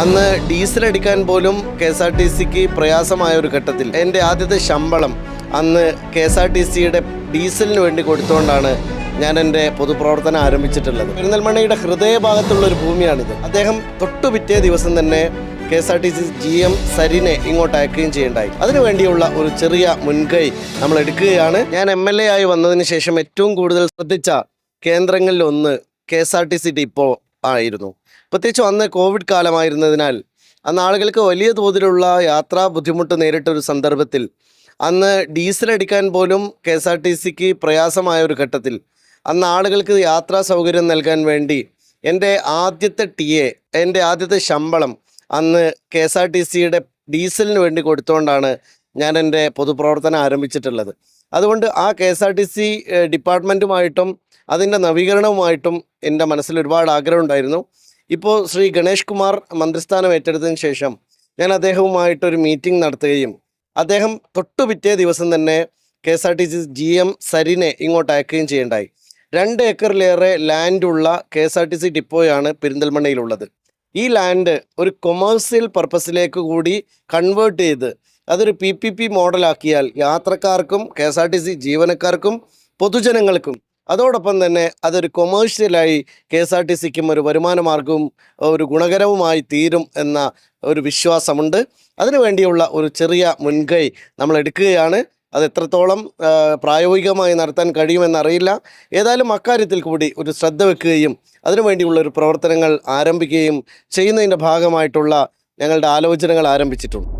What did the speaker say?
അന്ന് ഡീസൽ അടിക്കാൻ പോലും കെ എസ് ആർ ടി സിക്ക് പ്രയാസമായ ഒരു ഘട്ടത്തിൽ. എന്റെ ആദ്യത്തെ ശമ്പളം അന്ന് കെ എസ് ആർ ടി സിയുടെ ഡീസലിന് വേണ്ടി കൊടുത്തുകൊണ്ടാണ് ഞാൻ എന്റെ പൊതുപ്രവർത്തനം ആരംഭിച്ചിട്ടുള്ളത്. പെരിന്തൽമണ്ണയുടെ ഹൃദയഭാഗത്തുള്ള ഒരു ഭൂമിയാണിത്. അദ്ദേഹം തൊട്ടു പിറ്റേ ദിവസം തന്നെ K S R T C G M സരിനെ ഇങ്ങോട്ട് അയക്കുകയും ചെയ്യേണ്ടായി. അതിനുവേണ്ടിയുള്ള ഒരു ചെറിയ മുൻകൈ നമ്മൾ എടുക്കുകയാണ്. ഞാൻ എം എൽ എ ആയി വന്നതിന് ശേഷം ഏറ്റവും കൂടുതൽ ശ്രദ്ധിച്ച കേന്ദ്രങ്ങളിലൊന്ന് K S R T C depot ആയിരുന്നു. പ്രത്യേകിച്ച് അന്ന് കോവിഡ് കാലമായിരുന്നതിനാൽ അന്ന് ആളുകൾക്ക് വലിയ തോതിലുള്ള യാത്രാ ബുദ്ധിമുട്ട് നേരിട്ട ഒരു സന്ദർഭത്തിൽ അന്ന് ഡീസൽ അടിക്കാൻ പോലും കെ എസ് ആർ ടി സിക്ക് പ്രയാസമായ ഒരു ഘട്ടത്തിൽ അന്ന് ആളുകൾക്ക് യാത്രാ സൗകര്യം നൽകാൻ വേണ്ടി എന്റെ ആദ്യത്തെ ടി എ എന്റെ ആദ്യത്തെ ശമ്പളം അന്ന് കെ എസ് ആർ ടി സിയുടെ ഡീസലിന് വേണ്ടി കൊടുത്തുകൊണ്ടാണ് ഞാൻ എന്റെ പൊതുപ്രവർത്തനം ആരംഭിച്ചിട്ടുള്ളത്. അതുകൊണ്ട് ആ K S R T C ഡിപ്പാർട്ട്മെന്റുമായിട്ടും അതിന്റെ നവീകരണവുമായിട്ടും എന്റെ മനസ്സിൽ ഒരുപാട് ആഗ്രഹം ഉണ്ടായിരുന്നു. ഇപ്പോൾ ശ്രീ ഗണേഷ് കുമാർ മന്ത്രിസ്ഥാനം ഏറ്റെടുത്തതിന് ശേഷം ഞാൻ അദ്ദേഹവുമായിട്ടൊരു മീറ്റിംഗ് നടത്തുകയും അദ്ദേഹം തൊട്ടു പിറ്റേ ദിവസം തന്നെ K S R T C G M സരിനെ ഇങ്ങോട്ട് അയക്കുകയും ചെയ്യേണ്ടായി. രണ്ട് ഏക്കറിലേറെ ലാൻഡുള്ള K S R T C ഡിപ്പോയാണ് പെരിന്തൽമണ്ണയിലുള്ളത്. ഈ ലാൻഡ് ഒരു കൊമേഴ്സ്യൽ പർപ്പസിലേക്ക് കൂടി കൺവേർട്ട് ചെയ്ത് അതൊരു പി പി പി മോഡലാക്കിയാൽ യാത്രക്കാർക്കും K S R T C ജീവനക്കാർക്കും പൊതുജനങ്ങൾക്കും അതോടൊപ്പം തന്നെ അതൊരു കൊമേഴ്ഷ്യലായി കെ എസ് ആർ ടി സിക്കും ഒരു വരുമാനമാർഗവും ഒരു ഗുണകരവുമായി തീരും എന്ന ഒരു വിശ്വാസമുണ്ട്. അതിനുവേണ്ടിയുള്ള ഒരു ചെറിയ മുൻകൈ നമ്മൾ എടുക്കുകയാണ്. അത് എത്രത്തോളം പ്രായോഗികമായി നടത്താൻ കഴിയുമെന്നറിയില്ല. ഏതായാലും അക്കാര്യത്തിൽ കൂടി ഒരു ശ്രദ്ധ വെക്കുകയും അതിനുവേണ്ടിയുള്ള ഒരു പ്രവർത്തനങ്ങൾ ആരംഭിക്കുകയും ചെയ്യുന്നതിന്റെ ഭാഗമായിട്ടുള്ള ഞങ്ങളുടെ ആലോചനകൾ ആരംഭിച്ചിട്ടുണ്ട്.